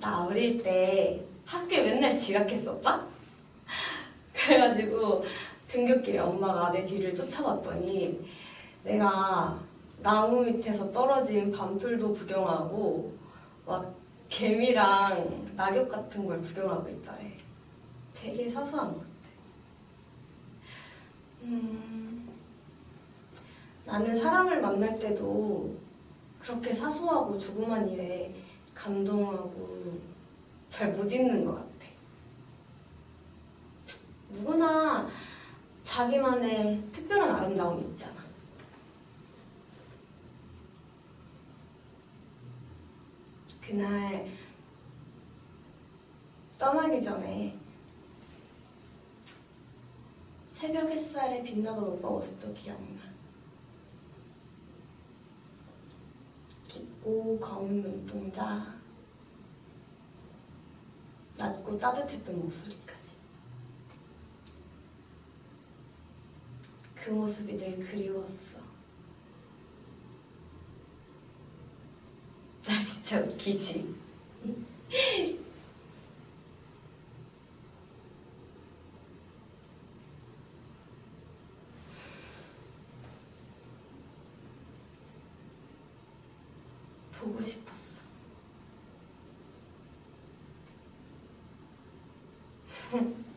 나 어릴 때 학교에 맨날 지각했었다? 그래가지고 등굣길에 엄마가 내 뒤를 쫓아봤더니 내가 나무 밑에서 떨어진 밤풀도 구경하고 막 개미랑 낙엽 같은 걸 구경하고 있더래. 되게 사소한 것 같아. 음, 나는 사람을 만날 때도 그렇게 사소하고 조그만 일에 감동하고 잘 못 잊는 것 같아. 누구나 자기만의 특별한 아름다움이 있잖아. 그날 떠나기 전에 새벽 햇살에 빛나던 오빠 모습도 기억나. 깊고 검은 눈동자, 낮고 따뜻했던 목소리까지. 그 모습이 늘 그리웠어. 나 진짜 웃기지? 보고 싶었어.